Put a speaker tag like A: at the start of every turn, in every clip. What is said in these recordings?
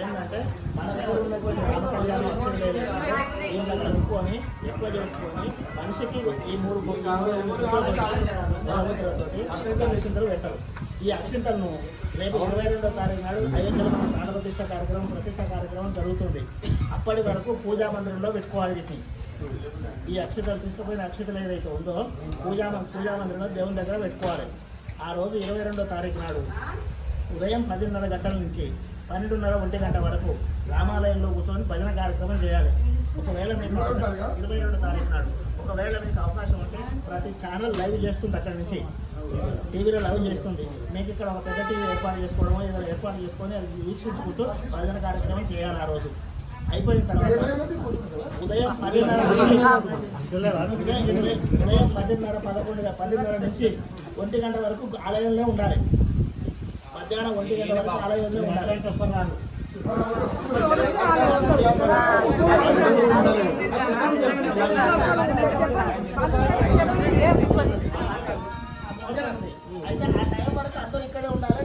A: ఏంటంటే మన దగ్గర ఉన్నటువంటి కలుపుకొని ఎక్కువ చేసుకొని మనిషికి ఈ మూడు అక్షింతలు పెట్టరు. ఈ అక్షింతలను రేపు ఇరవై రెండో తారీఖు నాడు అయోధ్యలో మన ప్రాణప్రతిష్ఠ కార్యక్రమం ప్రతిష్ట కార్యక్రమం జరుగుతుంది. అప్పటి వరకు పూజా మందిరంలో పెట్టుకోవాలి వీటిని. ఈ అక్షతలు తీసుకుపోయిన అక్షతలు ఏదైతే ఉందో పూజా పూజా మందిరంలో దేవుని దగ్గర పెట్టుకోవాలి. ఆ రోజు ఇరవై రెండో తారీఖు నాడు ఉదయం పదిన్నర గంటల నుంచి పన్నెండున్నర ఒంటి గంట వరకు రామాలయంలో కూర్చొని భజన కార్యక్రమం చేయాలి. ఒకవేళ మీకు ఇరవై రెండో తారీఖు నాడు. ఒకవేళ మీకు అవకాశం ఉంటే ప్రతి ఛానల్ లైవ్ చేస్తుంది అక్కడి నుంచి. టీవీలో లైవ్ చేస్తుంది. మీకు ఇక్కడ ఒక పెద్ద టీవీ ఏర్పాటు చేసుకోవడమో ఏదైనా ఏర్పాటు చేసుకొని అది వీక్షించుకుంటూ భజన కార్యక్రమం చేయాలి ఆ రోజు. అయిపోయిన తర్వాత ఉదయం పదిన్నర నుంచి ఉదయం ఇరవై- ఉదయం పదిన్నర పదకొండు పదిన్నర నుంచి ఒంటి గంట వరకు ఆలయంలో ఉండాలి. మధ్యాహ్నం ఒంటి గంట వరకు ఆలయంలో ఉండాలి అయితే ఆ టైం వరకు అందరూ ఇక్కడే ఉండాలి.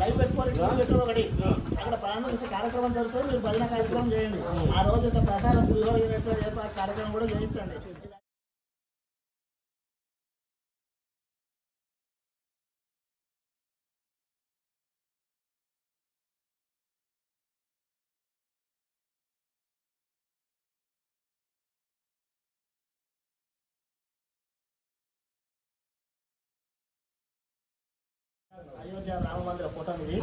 A: లైవ్ పెట్టుకోవాలి టీవీ పెట్టుకోవాలి ఒకటి. అక్కడ ప్రాణం కార్యక్రమం జరుగుతుంది. మీరు భజన కార్యక్రమం చేయండి. ఆ రోజు ఇంత ప్రసాదం పులిహోర ఏర్పాటు కార్యక్రమం కూడా చేయించండి. అయోధ్య రామ మందిర ఫోటో ఇది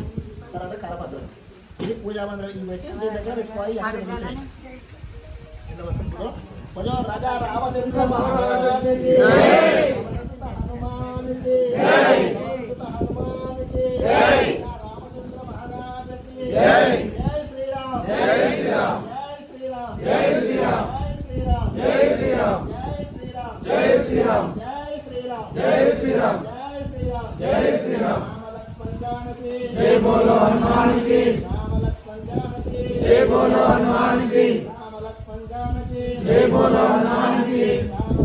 A: తర్వాత కరపత్రం ఇది పూజా మందిరం ఇది పెట్టి దీని దగ్గర. ఇంత వస్తుంది కొంచెం రాజా రామచంద్ర మహారాజుకి जय बोलो हनुमान की जय बोलो हनुमान की जय बोलो हनुमान की